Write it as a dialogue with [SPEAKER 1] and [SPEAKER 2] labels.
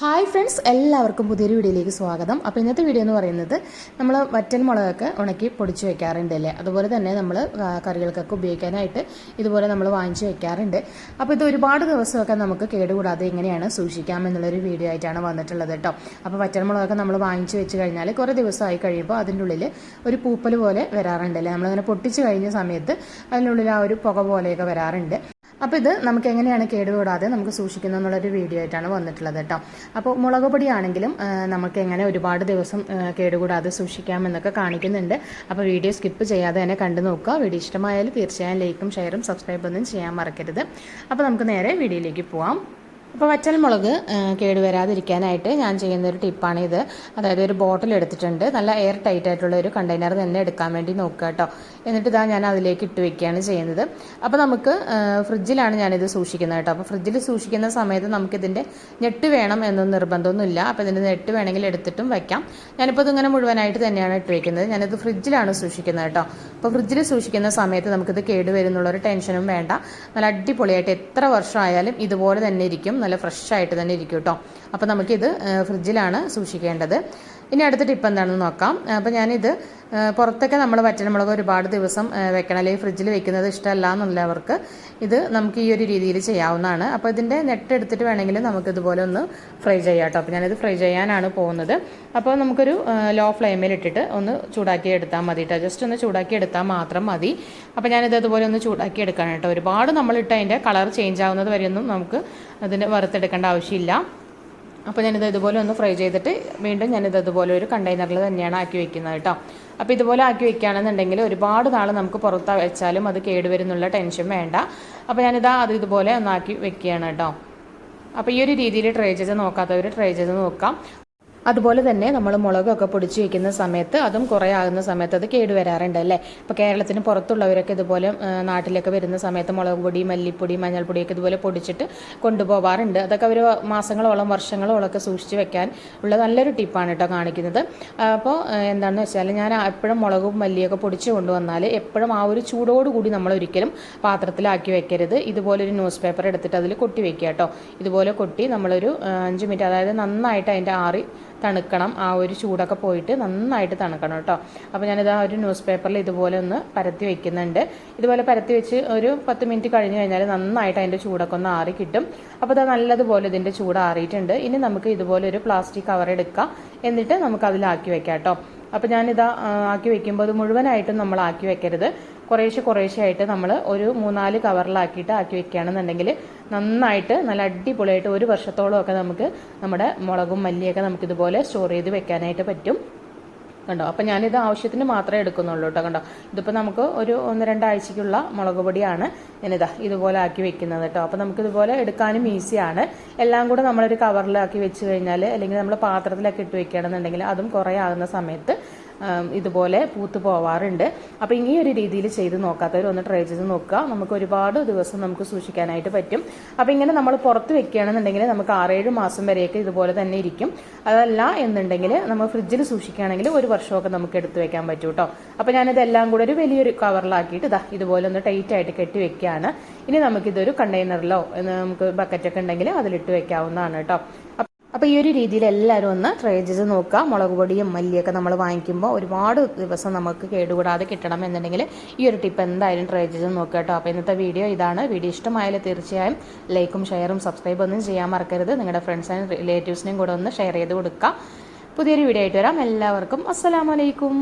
[SPEAKER 1] Hi friends എല്ലാവർക്കും പുതിയൊരു വീഡിയോയിലേക്ക് സ്വാഗതം. അപ്പോൾ ഇന്നത്തെ വീഡിയോ എന്ന് പറയുന്നത് നമ്മൾ വറ്റൽ മുളകൊക്കെ ഉണക്കി പൊടിച്ച് വെക്കാറുണ്ട് അല്ലേ? അതുപോലെ തന്നെ നമ്മൾ കറികൾക്കൊക്കെ ഉപയോഗിക്കാനായിട്ട് ഇതുപോലെ നമ്മൾ വാങ്ങിച്ച് വെക്കാറുണ്ട്. അപ്പോൾ ഇത് ഒരുപാട് ദിവസമൊക്കെ നമുക്ക് കേടുകൂടാതെ എങ്ങനെയാണ് സൂക്ഷിക്കാം എന്നുള്ളൊരു വീഡിയോ ആയിട്ടാണ് വന്നിട്ടുള്ളത് കേട്ടോ. അപ്പോൾ വറ്റൽ മുളകൊക്കെ നമ്മൾ വാങ്ങിച്ച് വെച്ച് കഴിഞ്ഞാൽ കുറേ ദിവസമായി കഴിയുമ്പോൾ അതിന്റെ ഉള്ളിൽ ഒരു പൂപ്പൽ പോലെ വരാറുണ്ട് അല്ലേ? നമ്മളിങ്ങനെ പൊട്ടിച്ച് കഴിഞ്ഞ സമയത്ത് അതിനുള്ളിൽ ആ ഒരു പുക പോലെയൊക്കെ വരാറുണ്ട്. അപ്പോൾ ഇത് നമുക്ക് എങ്ങനെയാണ് കേടുകൂടാതെ നമുക്ക് സൂക്ഷിക്കുന്നത് എന്നുള്ളൊരു വീഡിയോ ആയിട്ടാണ് വന്നിട്ടുള്ളത് കേട്ടോ അപ്പോൾ മുളക് പൊടിയാണെങ്കിലും നമുക്ക് എങ്ങനെ ഒരുപാട് ദിവസം കേടുകൂടാതെ സൂക്ഷിക്കാം എന്നൊക്കെ കാണിക്കുന്നുണ്ട്. അപ്പോൾ വീഡിയോ സ്കിപ്പ് ചെയ്യാതെ തന്നെ കണ്ടു നോക്കുക. വീഡിയോ ഇഷ്ടമായാലും തീർച്ചയായും ലൈക്കും ഷെയറും സബ്സ്ക്രൈബ് ഒന്നും ചെയ്യാൻ മറക്കരുത്. അപ്പോൾ നമുക്ക് നേരെ വീഡിയോയിലേക്ക് പോവാം. അപ്പോൾ വറ്റൽ മുളക് കേടുവരാതിരിക്കാനായിട്ട് ഞാൻ ചെയ്യുന്ന ഒരു ടിപ്പാണ് ഇത്. അതായത് ഒരു ബോട്ടിൽ എടുത്തിട്ടുണ്ട്. നല്ല എയർ ടൈറ്റ് ആയിട്ടുള്ള ഒരു കണ്ടെയ്നർ തന്നെ എടുക്കാൻ വേണ്ടി നോക്കുക കേട്ടോ. എന്നിട്ട് ഇതാ ഞാൻ അതിലേക്ക് ഇട്ട് വെക്കുകയാണ് ചെയ്യുന്നത്. അപ്പോൾ നമുക്ക് ഫ്രിഡ്ജിലാണ് ഞാനിത് സൂക്ഷിക്കുന്നത് കേട്ടോ. അപ്പോൾ ഫ്രിഡ്ജിൽ സൂക്ഷിക്കുന്ന സമയത്ത് നമുക്കിതിന്റെ ഞെട്ട് വേണം എന്നൊന്നും നിർബന്ധമൊന്നുമില്ല. അപ്പോൾ ഇതിന്റെ നെട്ട് വേണമെങ്കിൽ എടുത്തിട്ടും വയ്ക്കാം ഞാനിപ്പോൾ ഇതിങ്ങനെ മുഴുവനായിട്ട് തന്നെയാണ് ഇട്ട് വെക്കുന്നത്. ഞാനിത് ഫ്രിഡ്ജിലാണ് സൂക്ഷിക്കുന്നത് കേട്ടോ. അപ്പോൾ ഫ്രിഡ്ജിൽ സൂക്ഷിക്കുന്ന സമയത്ത് നമുക്കിത് കേടുവരുന്നുള്ളൊരു ടെൻഷനും വേണ്ട. നല്ല അടിപൊളിയായിട്ട് എത്ര വർഷമായാലും ഇതുപോലെ തന്നെ ഇരിക്കും. നല്ല ഫ്രഷ് ആയിട്ട് തന്നെ ഇരിക്കും കേട്ടോ. അപ്പോൾ നമുക്കിത് ഫ്രിഡ്ജിലാണ് സൂക്ഷിക്കേണ്ടത്. ഇനി അടുത്ത ടിപ്പ് എന്താണെന്ന് നോക്കാം. അപ്പോൾ ഞാനിത് പുറത്തൊക്കെ നമ്മൾ വറ്റൽമുളക് ഒരുപാട് ദിവസം വെക്കണം അല്ലെങ്കിൽ ഫ്രിഡ്ജിൽ വെക്കുന്നത് ഇഷ്ടമല്ല എന്നുള്ളവർക്ക് ഇത് നമുക്ക് ഈ ഒരു രീതിയിൽ ചെയ്യാവുന്നതാണ്. അപ്പോൾ ഇതിന്റെ നെറ്റ് എടുത്തിട്ട് വേണമെങ്കിൽ നമുക്ക് ഇതുപോലെ ഒന്ന് ഫ്രൈ ചെയ്യാം കേട്ടോ. അപ്പോൾ ഞാനിത് ഫ്രൈ ചെയ്യാനാണ് പോകുന്നത്. അപ്പോൾ നമുക്കൊരു ലോ ഫ്ലെയിമിൽ ഇട്ടിട്ട് ഒന്ന് ചൂടാക്കി എടുത്താൽ മതി കേട്ടോ. ജസ്റ്റ് ഒന്ന് ചൂടാക്കി എടുത്താൽ മാത്രം മതി. അപ്പോൾ ഞാനിത് അതുപോലെ ഒന്ന് ചൂടാക്കി എടുക്കണം കേട്ടോ. ഒരുപാട് നമ്മളിട്ട് അതിന്റെ കളർ ചേഞ്ച് ആവുന്നത് വരെയൊന്നും നമുക്ക് അതിന് വറുത്തെടുക്കേണ്ട ആവശ്യമില്ല. അപ്പോൾ ഞാനിത് ഇതുപോലെ ഒന്ന് ഫ്രൈ ചെയ്തിട്ട് വീണ്ടും ഞാനിത് ഇതുപോലെ ഒരു കണ്ടെയ്നറിൽ തന്നെയാണ് ആക്കി വെക്കുന്നത് കേട്ടോ. അപ്പോൾ ഇതുപോലെ ആക്കി വെക്കുകയാണെന്നുണ്ടെങ്കിൽ ഒരുപാട് നാൾ നമുക്ക് പുറത്ത് വെച്ചാലും അത് കേടുവരുന്നുള്ള ടെൻഷൻ വേണ്ട. അപ്പോൾ ഞാനിതാ അത് ഇതുപോലെ ഒന്നാക്കി വെക്കുകയാണ് കേട്ടോ. അപ്പോൾ ഈ ഒരു രീതിയിൽ ട്രൈ ചെയ്ത് നോക്കാത്തവർ ട്രൈ ചെയ്ത് നോക്കാം. അതുപോലെ തന്നെ നമ്മൾ മുളകൊക്കെ പൊടിച്ച് വയ്ക്കുന്ന സമയത്ത് അതും കുറേ ആകുന്ന സമയത്ത് അത് കേടുവരാറുണ്ട് അല്ലേ? ഇപ്പോൾ കേരളത്തിന് പുറത്തുള്ളവരൊക്കെ ഇതുപോലെ നാട്ടിലൊക്കെ വരുന്ന സമയത്ത് മുളക് പൊടി മല്ലിപ്പൊടി മഞ്ഞൾപ്പൊടിയൊക്കെ ഇതുപോലെ പൊടിച്ചിട്ട് കൊണ്ടുപോകാറുണ്ട് അതൊക്കെ അവർ മാസങ്ങളോളം വർഷങ്ങളോളം ഒക്കെ സൂക്ഷിച്ച് വെക്കാൻ ഉള്ള നല്ലൊരു ടിപ്പാണ് കേട്ടോ കാണിക്കുന്നത്. അപ്പോൾ എന്താണെന്ന് വെച്ചാൽ ഞാൻ എപ്പോഴും മുളകും മല്ലിയൊക്കെ പൊടിച്ച് കൊണ്ടുവന്നാൽ എപ്പോഴും ആ ഒരു ചൂടോട് കൂടി നമ്മൾ ഒരിക്കലും പാത്രത്തിലാക്കി വെക്കരുത്. ഇതുപോലെ ഒരു ന്യൂസ് പേപ്പർ എടുത്തിട്ട് അതിൽ കൊട്ടി വെക്കുക കേട്ടോ ഇതുപോലെ കൊട്ടി നമ്മളൊരു അഞ്ച് മിനിറ്റ് അതായത് നന്നായിട്ട് അതിന്റെ ആറി തണുക്കണം. ആ ഒരു ചൂടൊക്കെ പോയിട്ട് നന്നായിട്ട് തണുക്കണം കേട്ടോ. അപ്പോൾ ഞാനിത് ആ ഒരു ന്യൂസ് പേപ്പറിൽ ഇതുപോലെ ഒന്ന് പരത്തി വെക്കുന്നുണ്ട്. ഇതുപോലെ പരത്തി വെച്ച് ഒരു പത്ത് മിനിറ്റ് കഴിഞ്ഞ് കഴിഞ്ഞാൽ നന്നായിട്ട് അതിന്റെ ചൂടൊക്കെ ഒന്ന് ആറി കിട്ടും. അപ്പോൾ അത് നല്ലതുപോലെ ഇതിന്റെ ചൂട് ആറിയിട്ടുണ്ട്. ഇനി നമുക്ക് ഇതുപോലെ ഒരു പ്ലാസ്റ്റിക് കവർ എടുക്കാം. എന്നിട്ട് നമുക്ക് അതിലാക്കി വെക്കാം കേട്ടോ. അപ്പോൾ ഞാനിതാ ആക്കി വെക്കുമ്പോൾ അത് മുഴുവനായിട്ടും നമ്മൾ ആക്കി വെക്കരുത്. കുറേശ്ശെ കുറേശ്ശെ ആയിട്ട് നമ്മൾ ഒരു മൂന്നാൽ കവറിലാക്കിയിട്ട് ആക്കി വെക്കുകയാണെന്നുണ്ടെങ്കിൽ നന്നായിട്ട് നല്ല അടിപൊളിയായിട്ട് ഒരു വർഷത്തോളം ഒക്കെ നമുക്ക് നമ്മുടെ മുളകും മല്ലിയൊക്കെ നമുക്ക് ഇതുപോലെ സ്റ്റോർ ചെയ്ത് വെക്കാനായിട്ട് പറ്റും. കണ്ടോ? അപ്പം ഞാനിത് ആവശ്യത്തിന് മാത്രമേ എടുക്കുന്നുള്ളൂ കേട്ടോ കണ്ടോ? ഇതിപ്പോൾ നമുക്ക് ഒരു ഒന്ന് രണ്ടാഴ്ചയ്ക്കുള്ള മുളക് പൊടിയാണ് ഞാനിതാ ഇതുപോലെ ആക്കി വെക്കുന്നത് കേട്ടോ. അപ്പം നമുക്ക് ഇതുപോലെ എടുക്കാനും ഈസിയാണ്. എല്ലാം കൂടെ നമ്മളൊരു കവറിലാക്കി വെച്ച് കഴിഞ്ഞാൽ അല്ലെങ്കിൽ നമ്മൾ പാത്രത്തിലൊക്കെ ഇട്ട് വെക്കുകയാണെന്നുണ്ടെങ്കിൽ അതും കുറേ ആകുന്ന സമയത്ത് ഇതുപോലെ പൂത്ത് പോവാറുണ്ട്. അപ്പോൾ ഈ ഒരു രീതിയിൽ ചെയ്ത് നോക്കാത്തവർ ഒന്ന് ട്രൈ ചെയ്ത് നോക്കുക. നമുക്ക് ഒരുപാട് ദിവസം നമുക്ക് സൂക്ഷിക്കാനായിട്ട് പറ്റും. അപ്പോൾ ഇങ്ങനെ നമ്മൾ പുറത്ത് വെക്കുകയാണെന്നുണ്ടെങ്കിൽ നമുക്ക് ആറേഴ് മാസം വരെയൊക്കെ ഇതുപോലെ തന്നെ ഇരിക്കും. അതല്ല എന്നുണ്ടെങ്കിൽ നമ്മൾ ഫ്രിഡ്ജിൽ സൂക്ഷിക്കുകയാണെങ്കിൽ ഒരു വർഷമൊക്കെ നമുക്ക് എടുത്തു വെക്കാൻ പറ്റും കേട്ടോ അപ്പോൾ ഞാനിതെല്ലാം കൂടെ ഒരു വലിയൊരു കവറിലാക്കിയിട്ട് ഇതാ ഇതുപോലെ ഒന്ന് ടൈറ്റ് ആയിട്ട് കെട്ടി വെക്കുകയാണ്. ഇനി നമുക്കിതൊരു കണ്ടെയ്നറിലോ നമുക്ക് ബക്കറ്റൊക്കെ ഉണ്ടെങ്കിൽ അതിലിട്ട് വെക്കാവുന്നതാണ് കേട്ടോ അപ്പോൾ ഈ ഒരു രീതിയിൽ എല്ലാവരും ഒന്ന് ട്രൈ ചെയ്ത് നോക്കുക. മുളക് പൊടിയും മല്ലിയൊക്കെ നമ്മൾ വാങ്ങിക്കുമ്പോൾ ഒരുപാട് ദിവസം നമുക്ക് കേടുകൂടാതെ കിട്ടണം എന്നുണ്ടെങ്കിൽ ഈ ഒരു ടിപ്പ് എന്തായാലും ട്രൈ ചെയ്ത് നോക്കുക കേട്ടോ. അപ്പോൾ ഇന്നത്തെ വീഡിയോ ഇതാണ്. വീഡിയോ ഇഷ്ടമായാലും തീർച്ചയായും ലൈക്കും ഷെയറും സബ്സ്ക്രൈബ് ഒന്നും ചെയ്യാൻ മറക്കരുത്. നിങ്ങളുടെ ഫ്രണ്ട്സിനും റിലേറ്റീവ്സിനും കൂടെ ഒന്ന് ഷെയർ ചെയ്ത് കൊടുക്കുക. പുതിയൊരു വീഡിയോ ആയിട്ട് വരാം. എല്ലാവർക്കും അസ്സലാമലൈക്കും